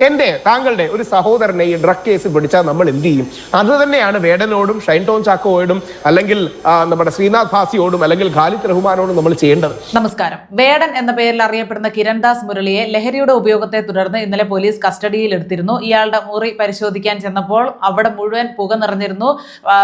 എന്റെ താങ്കളുടെ ഒരു സഹോദരനെ ഈ ഡ്രഗ് കേസ് പിടിച്ചാൽ നമ്മൾ എന്ത് ചെയ്യും? അത് തന്നെയാണ് വേടനോടും ഷൈൻ ടോൺ ചാക്കോയോടും അല്ലെങ്കിൽ നമ്മുടെ ശ്രീനാഥ് ഭാസിയോടും അല്ലെങ്കിൽ ഖാലിദ് റഹ്മാനോടും നമ്മൾ ചെയ്യേണ്ടത്. നമസ്കാരം. വേടൻ എന്ന പേരിൽ അറിയപ്പെടുന്ന കിരൺദാസ് മുരളിയെ ലഹരിയുടെ ഉപയോഗത്തെ തുടർന്ന് ഇന്നലെ പോലീസ് കസ്റ്റഡിയിൽ എടുത്തിരുന്നു. ഇയാളുടെ മുറി പരിശോധിക്കാൻ ചെന്നപ്പോൾ അവിടെ മുഴുവൻ പുക നിറഞ്ഞിരുന്നു.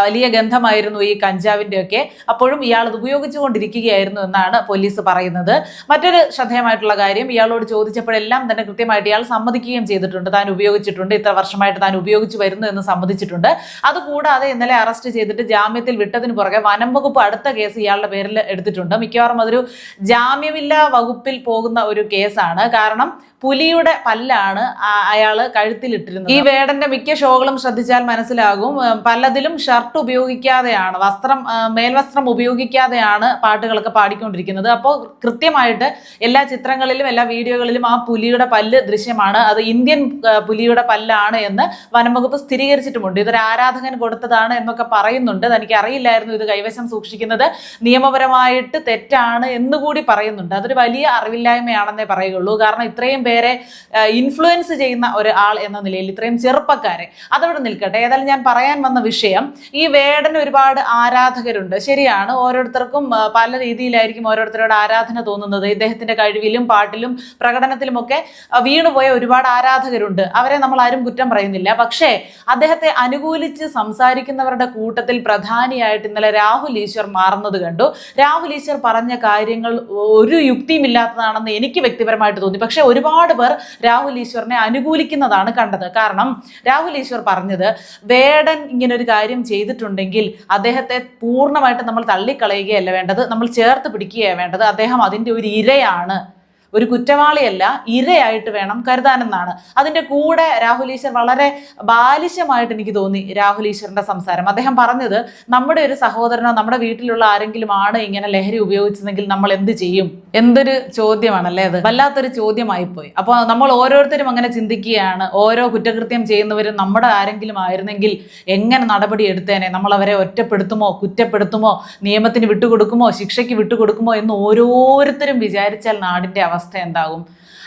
വലിയ ഗന്ധമായിരുന്നു ഈ കഞ്ചാവിന്റെ ഒക്കെ അപ്പോഴും ഇയാൾ അത് ഉപയോഗിച്ചുകൊണ്ടിരിക്കുകയായിരുന്നു എന്നാണ് പോലീസ് പറയുന്നത്. മറ്റൊരു ശ്രദ്ധേയമായിട്ടുള്ള കാര്യം ഇയാളോട് ചോദിച്ചപ്പോഴെല്ലാം തന്നെ കൃത്യമായിട്ട് ഇയാൾ സമ്മതിക്കുകയും ചെയ്തിട്ടുണ്ട് താൻ ഉപയോഗിച്ചിട്ടുണ്ട് ഇത്ര വർഷമായിട്ട് താൻ ഉപയോഗിച്ചു വരുന്നു എന്ന് സമ്മതിച്ചിട്ടുണ്ട്. അതുകൂടാതെ ഇന്നലെ അറസ്റ്റ് ചെയ്തിട്ട് ജാമ്യത്തിൽ വിട്ടതിന് പുറകെ വനം വകുപ്പ് അടുത്ത കേസ് ഇയാളുടെ പേരിൽ എടുത്തിട്ടുണ്ട്. മിക്കവാറും അതൊരു ജാമ്യമില്ലാ വകുപ്പിൽ പോകുന്ന ഒരു കേസാണ്. കാരണം പുലിയുടെ പല്ലാണ് അയാൾ കഴുത്തിലിട്ടിരുന്നത്. ഈ വേടന്റെ മിക്ക ഷോകളും ശ്രദ്ധിച്ചാൽ മനസ്സിലാകും. പലതിലും ഷർട്ട് ഉപയോഗിക്കാതെയാണ് വസ്ത്രം മേൽവസ്ത്രം ഉപയോഗിക്കാതെയാണ് പാട്ടുകളൊക്കെ പാടിക്കൊണ്ടിരിക്കുന്നത്. അപ്പോൾ കൃത്യമായിട്ട് എല്ലാ ചിത്രങ്ങളിലും എല്ലാ വീഡിയോകളിലും ആ പുലിയുടെ പല്ല് ദൃശ്യമാണ്. അത് ഇന്ത്യൻ പുലിയുടെ പല്ലാണ് എന്ന് വനം വകുപ്പ് സ്ഥിരീകരിച്ചിട്ടുമുണ്ട്. ഇതൊരു ആരാധകൻ കൊടുത്തതാണ് എന്നൊക്കെ പറയുന്നുണ്ട്. തനിക്ക് അറിയില്ലായിരുന്നു ഇത് കൈവശം സൂക്ഷിക്കുന്നത്. നിയമപരമായിട്ട് തെറ്റാണ് എന്നുകൂടി പറയുന്നുണ്ട്. അതൊരു വലിയ അറിവില്ലായ്മയാണെന്നേ പറയുള്ളൂ കാരണം ഇത്രയും പേരെ ഇൻഫ്ലുവൻസ് ചെയ്യുന്ന ഒരാൾ എന്ന നിലയിൽ ഇത്രയും ചെറുപ്പക്കാരെ അതവിടെ നിൽക്കട്ടെ. ഏതായാലും ഞാൻ പറയാൻ വന്ന വിഷയം ഈ വേടന് ഒരുപാട് ആരാധകരുണ്ട്. ശരിയാണ് ഓരോരുത്തർക്കും പല രീതിയിലായിരിക്കും ഓരോരുത്തരോട് ആരാധന തോന്നുന്നത്. ഇദ്ദേഹത്തിന്റെ കഴിവിലും പാട്ടിലും പ്രകടനത്തിലുമൊക്കെ വീണുപോയ ഒരുപാട് ആരാധകരുണ്ട്? അവരെ നമ്മൾ ആരും കുറ്റം പറയുന്നില്ല. പക്ഷേ അദ്ദേഹത്തെ അനുകൂലിച്ച് സംസാരിക്കുന്നവരുടെ കൂട്ടത്തിൽ പ്രധാനിയായിട്ട് ഇന്നലെ രാഹുൽ ഈശ്വർ മാറുന്നത് കണ്ടു. രാഹുൽ ഈശ്വർ പറഞ്ഞ കാര്യങ്ങൾ ഒരു യുക്തിയും ഇല്ലാത്തതാണെന്ന് എനിക്ക് വ്യക്തിപരമായിട്ട് തോന്നി. പക്ഷേ ഒരുപാട് പേർ രാഹുൽ ഈശ്വറിനെ അനുകൂലിക്കുന്നതാണ് കണ്ടത്. കാരണം രാഹുൽ ഈശ്വർ പറഞ്ഞത് വേടൻ ഇങ്ങനൊരു കാര്യം ചെയ്തിട്ടുണ്ടെങ്കിൽ അദ്ദേഹത്തെ പൂർണമായിട്ട് നമ്മൾ തള്ളിക്കളയുകയല്ല വേണ്ടത്. നമ്മൾ ചേർത്ത് പിടിക്കുകയാണ് വേണ്ടത്. അദ്ദേഹം അതിന്റെ ഒരു ഇരയാണ്. ഒരു കുറ്റവാളിയല്ല ഇരയായിട്ട് വേണം കരുതാനെന്നാണ്. അതിന്റെ കൂടെ രാഹുൽ ഈശ്വർ വളരെ ബാലിശമായിട്ട് എനിക്ക് തോന്നി രാഹുൽ ഈശ്വറിന്റെ സംസാരം. അദ്ദേഹം പറഞ്ഞത് നമ്മുടെ ഒരു സഹോദരനോ നമ്മുടെ വീട്ടിലുള്ള ആരെങ്കിലും ആണ് ഇങ്ങനെ ലഹരി ഉപയോഗിച്ചതെങ്കിൽ നമ്മൾ എന്ത് ചെയ്യും? എന്തൊരു ചോദ്യമാണല്ലേ അത്? വല്ലാത്തൊരു ചോദ്യമായിപ്പോയി. അപ്പോൾ നമ്മൾ ഓരോരുത്തരും അങ്ങനെ ചിന്തിക്കുകയാണ്. ഓരോ കുറ്റകൃത്യം ചെയ്യുന്നവരും നമ്മുടെ ആരെങ്കിലും ആയിരുന്നെങ്കിൽ എങ്ങനെ നടപടി എടുത്തേനെ? നമ്മൾ അവരെ ഒറ്റപ്പെടുത്തുമോ? കുറ്റപ്പെടുത്തുമോ? നിയമത്തിന് വിട്ടുകൊടുക്കുമോ? ശിക്ഷയ്ക്ക് വിട്ടുകൊടുക്കുമോ? എന്ന് ഓരോരുത്തരും വിചാരിച്ചാൽ നാടിന്റെ അവസ്ഥ എന്താകും?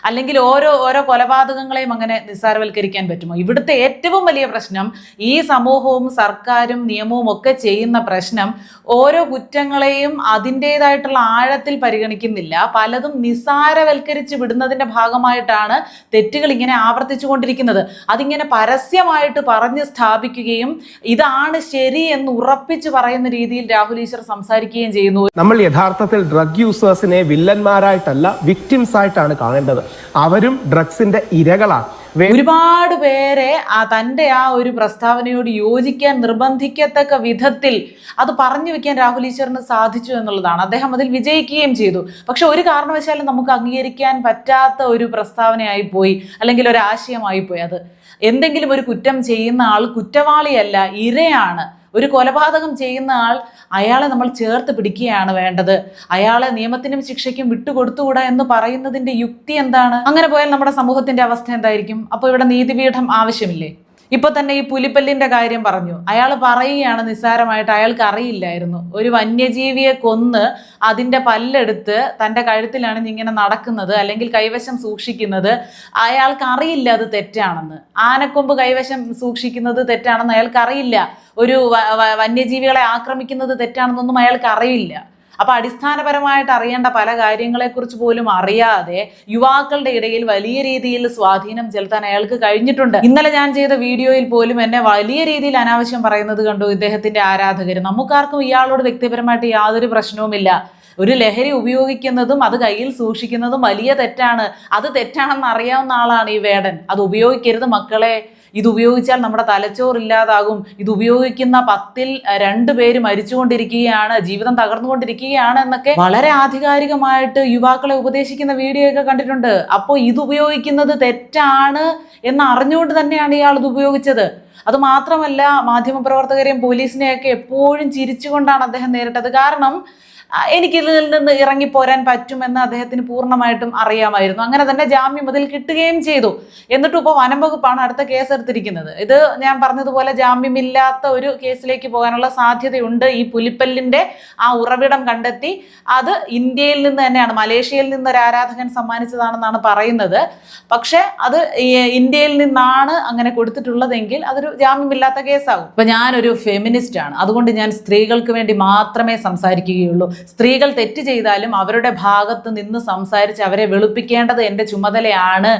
അല്ലെങ്കിൽ ഓരോ ഓരോ കൊലപാതകങ്ങളെയും അങ്ങനെ നിസ്സാരവൽക്കരിക്കാൻ പറ്റുമോ? ഇവിടുത്തെ ഏറ്റവും വലിയ പ്രശ്നം ഈ സമൂഹവും സർക്കാരും നിയമവും ഒക്കെ ചെയ്യുന്ന പ്രശ്നം ഓരോ കുറ്റങ്ങളെയും അതിന്റെതായിട്ടുള്ള ആഴത്തിൽ പരിഗണിക്കുന്നില്ല. പലതും നിസ്സാരവൽക്കരിച്ച് വിടുന്നതിന്റെ ഭാഗമായിട്ടാണ് തെറ്റുകൾ ഇങ്ങനെ ആവർത്തിച്ചു കൊണ്ടിരിക്കുന്നത് അതിങ്ങനെ പരസ്യമായിട്ട് പറഞ്ഞ് സ്ഥാപിക്കുകയും ഇതാണ് ശരി എന്ന് ഉറപ്പിച്ചു പറയുന്ന രീതിയിൽ രാഹുൽ ഈശ്വർ സംസാരിക്കുകയും ചെയ്യുന്നു. നമ്മൾ യഥാർത്ഥത്തിൽ ഡ്രഗ് യൂസേഴ്സിനെ വില്ലന്മാരായിട്ടല്ല വിക്ടിംസ് ആയിട്ടാണ് കാണേണ്ടത്. അവരും ഡ്രഗ്സിന്റെ ഇരകളാണ്. ഒരുപാട് പേരെ ആ തന്റെ ആ ഒരു പ്രസ്താവനയോട് യോജിക്കാൻ നിർബന്ധിക്കത്തക്ക വിധത്തിൽ അത് പറഞ്ഞു വെക്കാൻ രാഹുൽ ഈശ്വറിന് സാധിച്ചു എന്നുള്ളതാണ്. അദ്ദേഹം അതിൽ വിജയിക്കുകയും ചെയ്തു. പക്ഷെ ഒരു കാരണവശാലും നമുക്ക് അംഗീകരിക്കാൻ പറ്റാത്ത ഒരു പ്രസ്താവനയായി പോയി അല്ലെങ്കിൽ ഒരു ആശയമായി പോയി. അത് എന്തെങ്കിലും ഒരു കുറ്റം ചെയ്യുന്ന ആൾ കുറ്റവാളിയല്ല ഇരയാണ്. ഒരു കൊലപാതകം ചെയ്യുന്ന ആൾ അയാളെ നമ്മൾ ചേർത്ത് പിടിക്കുകയാണ് വേണ്ടത്. അയാളെ നിയമത്തിനും ശിക്ഷയ്ക്കും വിട്ടുകൊടുത്തുകൂടാ എന്ന് പറയുന്നതിന്റെ യുക്തി എന്താണ്? അങ്ങനെ പോയാൽ നമ്മുടെ സമൂഹത്തിന്റെ അവസ്ഥ എന്തായിരിക്കും? അപ്പോൾ ഇവിടെ നീതിപീഠം ആവശ്യമില്ലേ? ഇപ്പൊ തന്നെ ഈ പുലിപ്പല്ലിന്റെ കാര്യം പറഞ്ഞു. അയാൾ പറയുകയാണ് നിസ്സാരമായിട്ട് അയാൾക്ക് അറിയില്ലായിരുന്നു. ഒരു വന്യജീവിയെ കൊന്ന് അതിന്റെ പല്ലെടുത്ത് തന്റെ കഴുത്തിലാണ് ഇങ്ങനെ നടക്കുന്നത് അല്ലെങ്കിൽ കൈവശം സൂക്ഷിക്കുന്നത് അയാൾക്ക് അറിയില്ല അത് തെറ്റാണെന്ന്. ആനക്കൊമ്പ് കൈവശം സൂക്ഷിക്കുന്നത് തെറ്റാണെന്ന് അയാൾക്ക് അറിയില്ല. ഒരു വന്യജീവികളെ ആക്രമിക്കുന്നത് തെറ്റാണെന്നൊന്നും അയാൾക്ക് അറിയില്ല. അപ്പൊ അടിസ്ഥാനപരമായിട്ട് അറിയേണ്ട പല കാര്യങ്ങളെക്കുറിച്ച് പോലും അറിയാതെ യുവാക്കളുടെ ഇടയിൽ വലിയ രീതിയിൽ സ്വാധീനം ചെലുത്താൻ അയാൾക്ക് കഴിഞ്ഞിട്ടുണ്ട്. ഇന്നലെ ഞാൻ ചെയ്ത വീഡിയോയിൽ പോലും എന്നെ വലിയ രീതിയിൽ അനാവശ്യം പറയുന്നത് കണ്ടു ഇദ്ദേഹത്തിന്റെ ആരാധകർ നമുക്കാർക്കും ഇയാളോട് വ്യക്തിപരമായിട്ട് യാതൊരു പ്രശ്നവുമില്ല. ഒരു ലഹരി ഉപയോഗിക്കുന്നതും അത് കയ്യിൽ സൂക്ഷിക്കുന്നതും വലിയ തെറ്റാണ്. അത് തെറ്റാണെന്ന് അറിയാവുന്ന ആളാണ് ഈ വേടൻ. അത് ഉപയോഗിക്കരുത് മക്കളെ. ഇത് ഉപയോഗിച്ചാൽ നമ്മുടെ തലച്ചോറ് ഇല്ലാതാകും. ഇത് ഉപയോഗിക്കുന്ന പത്തിൽ രണ്ടു പേര് മരിച്ചുകൊണ്ടിരിക്കുകയാണ് ജീവിതം തകർന്നുകൊണ്ടിരിക്കുകയാണ് എന്നൊക്കെ വളരെ ആധികാരികമായിട്ട് യുവാക്കളെ ഉപദേശിക്കുന്ന വീഡിയോ ഒക്കെ കണ്ടിട്ടുണ്ട്. അപ്പോൾ ഇത് ഉപയോഗിക്കുന്നത് തെറ്റാണ് എന്ന് അറിഞ്ഞുകൊണ്ട് തന്നെയാണ് ഇയാൾ ഇത് ഉപയോഗിച്ചത്. അത് മാത്രമല്ല മാധ്യമപ്രവർത്തകരെയും പോലീസിനെയൊക്കെ എപ്പോഴും ചിരിച്ചുകൊണ്ടാണ് അദ്ദേഹം നേരിട്ടത്. കാരണം എനിക്കിതിൽ നിന്ന് ഇറങ്ങിപ്പോരാൻ പറ്റുമെന്ന് അദ്ദേഹത്തിന് പൂർണമായിട്ടും അറിയാമായിരുന്നു. അങ്ങനെ തന്നെ ജാമ്യം അതിൽ കിട്ടുകയും ചെയ്തു. എന്നിട്ടും ഇപ്പോൾ വനം വകുപ്പാണ് അടുത്ത കേസ് എടുത്തിരിക്കുന്നത് ഇത് ഞാൻ പറഞ്ഞതുപോലെ ജാമ്യമില്ലാത്ത ഒരു കേസിലേക്ക് പോകാനുള്ള സാധ്യതയുണ്ട് ഈ പുലിപ്പല്ലിന്റെ ആ ഉറവിടം കണ്ടെത്തി. അത് ഇന്ത്യയിൽ നിന്ന് തന്നെയാണ്. മലേഷ്യയിൽ നിന്ന് ഒരു ആരാധകൻ സമ്മാനിച്ചതാണെന്നാണ് പറയുന്നത്. പക്ഷേ അത് ഇന്ത്യയിൽ നിന്നാണ് അങ്ങനെ കൊടുത്തിട്ടുള്ളതെങ്കിൽ അതൊരു ജാമ്യമില്ലാത്ത കേസാകും. ഇപ്പം ഞാനൊരു ഫെമിനിസ്റ്റ് ആണ് അതുകൊണ്ട് ഞാൻ സ്ത്രീകൾക്ക് വേണ്ടി മാത്രമേ സംസാരിക്കുകയുള്ളൂ. സ്ത്രീകൾ തെറ്റ് ചെയ്താലും അവരുടെ ഭാഗത്ത് നിന്ന് സംസാരിച്ച് അവരെ വെളുപ്പിക്കേണ്ടത് എന്റെ ചുമതലയാണ്.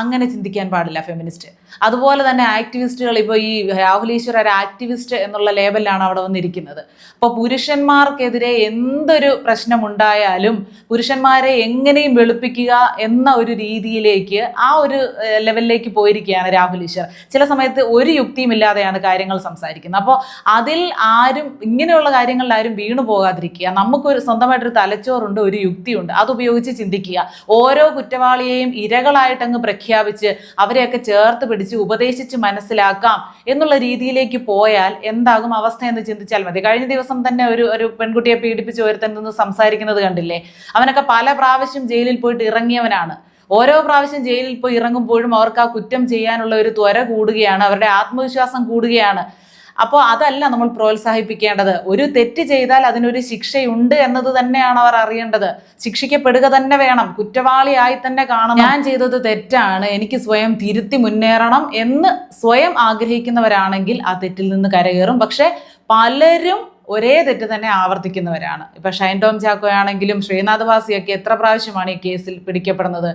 അങ്ങനെ ചിന്തിക്കാൻ പാടില്ല ഫെമിനിസ്റ്റ് അതുപോലെ തന്നെ ആക്ടിവിസ്റ്റുകൾ ഇപ്പോൾ ഈ രാഹുൽ ഈശ്വർ ഒരു ആക്ടിവിസ്റ്റ് എന്നുള്ള ലേബലിലാണ് അവിടെ വന്നിരിക്കുന്നത്. അപ്പോൾ പുരുഷന്മാർക്കെതിരെ എന്തൊരു പ്രശ്നമുണ്ടായാലും പുരുഷന്മാരെ എങ്ങനെയും വെളുപ്പിക്കുക എന്ന ഒരു രീതിയിലേക്ക് ആ ഒരു ലെവലിലേക്ക് പോയിരിക്കുകയാണ് രാഹുൽ ഈശ്വർ. ചില സമയത്ത് ഒരു യുക്തിയും ഇല്ലാതെയാണ് കാര്യങ്ങൾ സംസാരിക്കുന്നത്. അപ്പോൾ അതിൽ ആരും ഇങ്ങനെയുള്ള കാര്യങ്ങളിൽ ആരും വീണു പോകാതിരിക്കുക. നമുക്കൊരു സ്വന്തമായിട്ടൊരു തലച്ചോറുണ്ട് ഒരു യുക്തിയുണ്ട്. അതുപയോഗിച്ച് ചിന്തിക്കുക. ഓരോ കുറ്റവാളിയെയും ഇരകളായിട്ടങ്ങ് പ്രഖ്യാപിച്ച് അവരെയൊക്കെ ചേർത്ത് പിടിച്ച് ഉപദേശിച്ച് മനസ്സിലാക്കാം എന്നുള്ള രീതിയിലേക്ക് പോയാൽ എന്താകും അവസ്ഥ എന്ന് ചിന്തിച്ചാൽ മതി. കഴിഞ്ഞ ദിവസം തന്നെ ഒരു ഒരു പെൺകുട്ടിയെ പീഡിപ്പിച്ച് ഒരുത്തൻ നിന്ന് സംസാരിക്കുന്നത് കണ്ടില്ലേ? അവനൊക്കെ പല പ്രാവശ്യം ജയിലിൽ പോയിട്ട് ഇറങ്ങിയവനാണ്. ഓരോ പ്രാവശ്യം ജയിലിൽ പോയി ഇറങ്ങുമ്പോഴും അവർക്ക് ആ കുറ്റം ചെയ്യാനുള്ള ഒരു ത്വര കൂടുകയാണ്. അവരുടെ ആത്മവിശ്വാസം കൂടുകയാണ്. അപ്പോൾ അതല്ല നമ്മൾ പ്രോത്സാഹിപ്പിക്കേണ്ടത്. ഒരു തെറ്റ് ചെയ്താൽ അതിനൊരു ശിക്ഷയുണ്ട് എന്നത് തന്നെയാണ് അവർ അറിയേണ്ടത്. ശിക്ഷിക്കപ്പെടുക തന്നെ വേണം. കുറ്റവാളിയായി തന്നെ കാണണം. ഞാൻ ചെയ്തത് തെറ്റാണ്. എനിക്ക് സ്വയം തിരുത്തി മുന്നേറണം എന്ന് സ്വയം ആഗ്രഹിക്കുന്നവരാണെങ്കിൽ ആ തെറ്റിൽ നിന്ന് കരകയറും. പക്ഷെ പലരും ഒരേ തെറ്റ് തന്നെ ആവർത്തിക്കുന്നവരാണ്. ഇപ്പൊ ഷൈൻ ടോം ചാക്കോ ആണെങ്കിലും ശ്രീനാഥ് വാസിയൊക്കെ എത്ര പ്രാവശ്യമാണ് ഈ കേസിൽ പിടിക്കപ്പെടുന്നത്?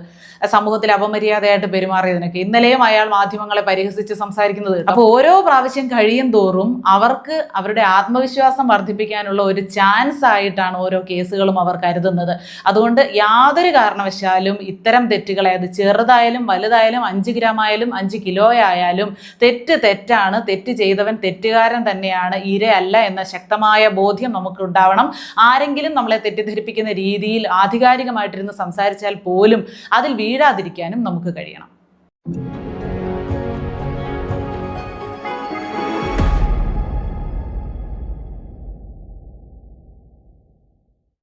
സമൂഹത്തിൽ അപമര്യാദയായിട്ട് പെരുമാറിയതിനൊക്കെ. ഇന്നലെയും അയാൾ മാധ്യമങ്ങളെ പരിഹസിച്ച് സംസാരിക്കുന്നത് അപ്പൊ അപ്പോൾ ഓരോ പ്രാവശ്യം കഴിയും തോറും അവർക്ക് അവരുടെ ആത്മവിശ്വാസം വർദ്ധിപ്പിക്കാനുള്ള ഒരു ചാൻസ് ആയിട്ടാണ് ഓരോ കേസുകളും അവർ കരുതുന്നത്. അതുകൊണ്ട് യാതൊരു കാരണവശാലും ഇത്തരം തെറ്റുകളെ അത് ചെറുതായാലും വലുതായാലും അഞ്ച് ഗ്രാം ആയാലും അഞ്ച് കിലോ ആയാലും തെറ്റ് തെറ്റാണ്. തെറ്റ് ചെയ്തവൻ തെറ്റുകാരൻ തന്നെയാണ് ഇരയല്ല എന്ന ശക്തമായ ബോധ്യം നമുക്ക് ഉണ്ടാവണം ആരെങ്കിലും നമ്മളെ തെറ്റിദ്ധരിപ്പിക്കുന്ന രീതിയിൽ ആധികാരികമായിട്ടിരുന്ന് സംസാരിച്ചാൽ പോലും അതിൽ വീഴാതിരിക്കാനും നമുക്ക് കഴിയണം.